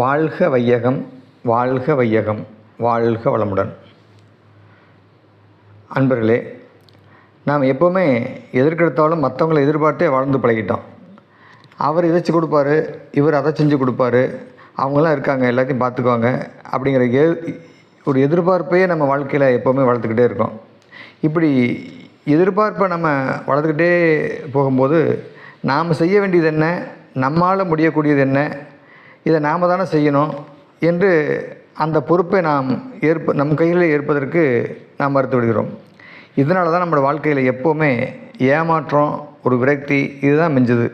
வாழ்க வையகம் வாழ்க வையகம் வாழ்க வளமுடன். அன்பர்களே நாம் எப்போவுமே எதிர்க்கெடுத்தாலும் மற்றவங்களை எதிர்பார்த்தே வாழ்ந்து பழகிட்டோம். அவர் இதை கொடுப்பாரு இவர் அதை செஞ்சு கொடுப்பாரு அவங்களாம் இருக்காங்க எல்லாத்தையும் பார்த்துக்குவாங்க அப்படிங்கிற எ ஒரு எதிர்பார்ப்பையே நம்ம வாழ்க்கையில் எப்போவுமே வளர்த்துக்கிட்டே இருக்கோம். இப்படி எதிர்பார்ப்பை நம்ம வளர்த்துக்கிட்டே போகும்போது நாம் செய்ய வேண்டியது என்ன நம்மால் முடியக்கூடியது என்ன இதை நாம் தானே செய்யணும் என்று அந்த பொறுப்பை நாம் ஏற்ப நம் கையில் ஏற்பதற்கு நாம் மறுத்து விடுகிறோம். இதனால தான் நம்மளோட வாழ்க்கையில் எப்போவுமே ஏமாற்றம் ஒரு விரக்தி இதுதான் மிஞ்சுது.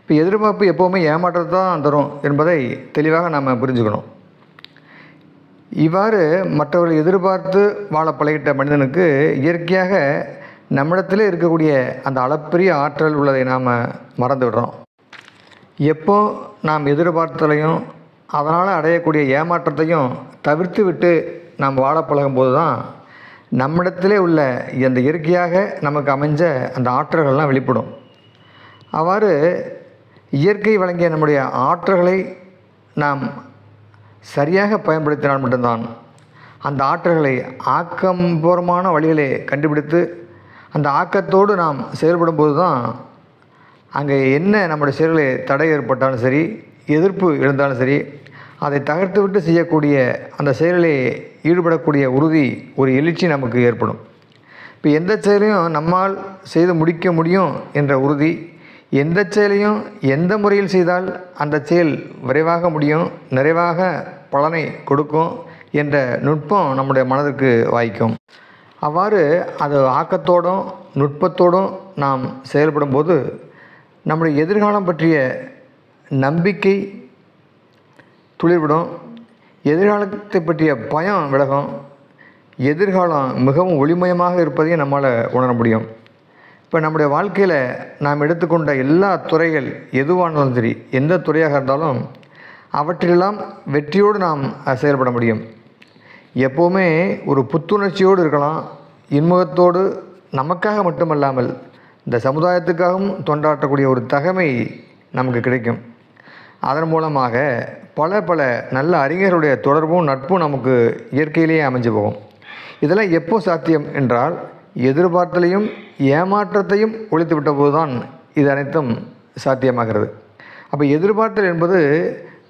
இப்போ எதிர்பார்ப்பு எப்போவுமே ஏமாற்றத்தை தான் தரும் என்பதை தெளிவாக நாம் புரிஞ்சுக்கணும். இவ்வாறு மற்றவர்கள் எதிர்பார்த்து வாழ பழகிட்ட மனிதனுக்கு இயற்கையாக நம்மிடத்திலே இருக்கக்கூடிய அந்த அளப்பரிய ஆற்றல் உள்ளதை நாம் மறந்து விடுறோம். எப்போ நாம் எதிர்பார்த்தலையும் அதனால் அடையக்கூடிய ஏமாற்றத்தையும் தவிர்த்து விட்டு நாம் வாழ பழகும்போது தான் நம்மிடத்திலே உள்ள அந்த இயற்கையாக நமக்கு அமைஞ்ச அந்த ஆற்றல்கள்லாம் வெளிப்படும். அவ்வாறு இயற்கை வழங்கிய நம்முடைய ஆற்றல்களை நாம் சரியாக பயன்படுத்தினால் மட்டும்தான் அந்த ஆற்றல்களை ஆக்கம்பூர்வமான வழிகளை கண்டுபிடித்து அந்த ஆக்கத்தோடு நாம் செயல்படும் போது தான் அங்கே என்ன நம்முடைய செயல்களை தடை ஏற்பட்டாலும் சரி எதிர்ப்பு எழுந்தாலும் சரி அதை தகர்த்து விட்டு செய்யக்கூடிய அந்த செயலில் ஈடுபடக்கூடிய உறுதி ஒரு எழுச்சி நமக்கு ஏற்படும். இப்போ எந்த செயலையும் நம்மால் செய்து முடிக்க முடியும் என்ற உறுதி எந்த செயலையும் எந்த முறையில் செய்தால் அந்த செயல் விரைவாக முடியும் நிறைவாக பலனை கொடுக்கும் என்ற நுட்பம் நம்முடைய மனதிற்கு வாய்க்கும். அவ்வாறு அது ஆக்கத்தோடும் நுட்பத்தோடும் நாம் செயல்படும் போது நம்முடைய எதிர்காலம் பற்றிய நம்பிக்கை துளிர்விடும். எதிர்காலத்தை பற்றிய பயம் விலகும். எதிர்காலம் மிகவும் ஒளிமயமாக இருப்பதையும் நம்மால் உணர முடியும். இப்போ நம்முடைய வாழ்க்கையில் நாம் எடுத்துக்கொண்ட எல்லா துறைகள் எதுவானாலும் சரி எந்த துறையாக இருந்தாலும் அவற்றிலெல்லாம் வெற்றியோடு நாம் செயல்பட முடியும். எப்போவுமே ஒரு புத்துணர்ச்சியோடு இருக்கலாம். இன்முகத்தோடு நமக்காக மட்டுமல்லாமல் இந்த சமுதாயத்துக்காகவும் தொண்டாற்றக்கூடிய ஒரு தகமை நமக்கு கிடைக்கும். அதன் மூலமாக பல பல நல்ல அறிஞர்களுடைய தொடர்பும் நட்பும் நமக்கு இயற்கையிலேயே அமைஞ்சு போகும். இதெல்லாம் எப்போ சாத்தியம் என்றால் எதிர்பார்த்தலையும் ஏமாற்றத்தையும் ஒழித்து விட்டபோதுதான் இது அனைத்தும் சாத்தியமாகிறது. அப்போ எதிர்பார்த்தல் என்பது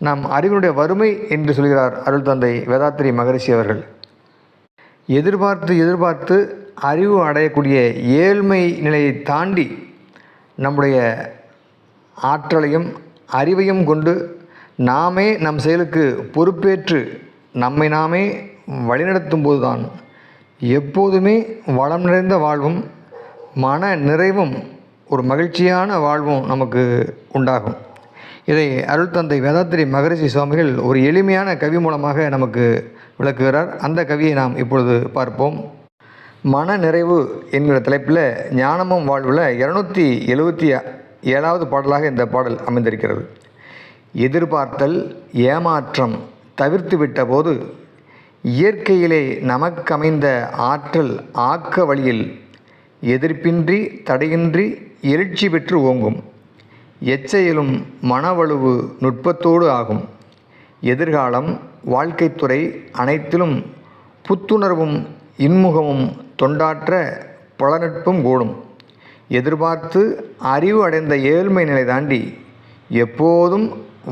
நாம் அறிவினுடைய வறுமை என்று சொல்கிறார் அருள் தந்தை வேதாத்திரி மகரிஷி அவர்கள். எதிர்பார்த்து எதிர்பார்த்து அறிவு அடையக்கூடிய ஏழ்மை நிலையை தாண்டி நம்முடைய ஆற்றலையும் அறிவையும் கொண்டு நாமே நம் செயலுக்கு பொறுப்பேற்று நம்மை நாமே வழிநடத்தும் போதுதான் எப்போதுமே வளம் நிறைந்த வாழ்வும் மன நிறைவும் ஒரு மகிழ்ச்சியான வாழ்வும் நமக்கு உண்டாகும். இதை அருள் தந்தை வேதாத்திரி மகரிஷி சுவாமிகள் ஒரு எளிமையான கவி மூலமாக நமக்கு விளக்குகிறார். அந்த கவியை நாம் இப்பொழுது பார்ப்போம். மன நிறைவு என்கிற தலைப்பில் ஞானமும் வாழ்வில் இரநூத்தி எழுபத்தி ஏழாவது பாடலாக இந்த பாடல் அமைந்திருக்கிறது. எதிர்பார்த்தல் ஏமாற்றம் தவிர்த்து விட்டபோது இயற்கையிலே நமக்கமைந்த ஆற்றல் ஆக்க வழியில் எதிர்ப்பின்றி தடையின்றி எழுச்சி பெற்று ஓங்கும். எச்செயலும் மனவழுவு நுட்பத்தோடு ஆகும். எதிர்காலம் வாழ்க்கைத்துறை அனைத்திலும் புத்துணர்வும் இன்முகமும் தொண்டாற்ற பலநட்பும் கூடும். எதிர்பார்த்து அறிவு அடைந்த ஏழ்மை நிலை தாண்டி எப்போதும்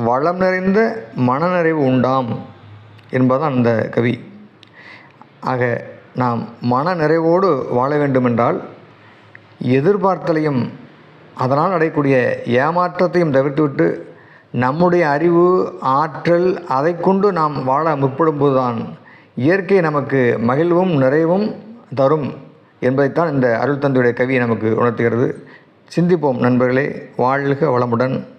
வளம் நிறைந்த மனநிறைவு உண்டாம் என்பதுதான் அந்த கவி. ஆக நாம் மன நிறைவோடு வாழ வேண்டுமென்றால் எதிர்பார்த்தலையும் அதனால் அடையக்கூடிய ஏமாற்றத்தையும் தவிர்த்துவிட்டு நம்முடைய அறிவு ஆற்றல் அதை கொண்டு நாம் வாழ முற்படும்போது தான் இயற்கை நமக்கு மகிழ்வும் நிறைவும் தரும் என்பதைத்தான் இந்த அருள் தந்தையுடைய கவி நமக்கு உணர்த்துகிறது. சிந்திப்போம் நண்பர்களே வாழ்க வளமுடன்.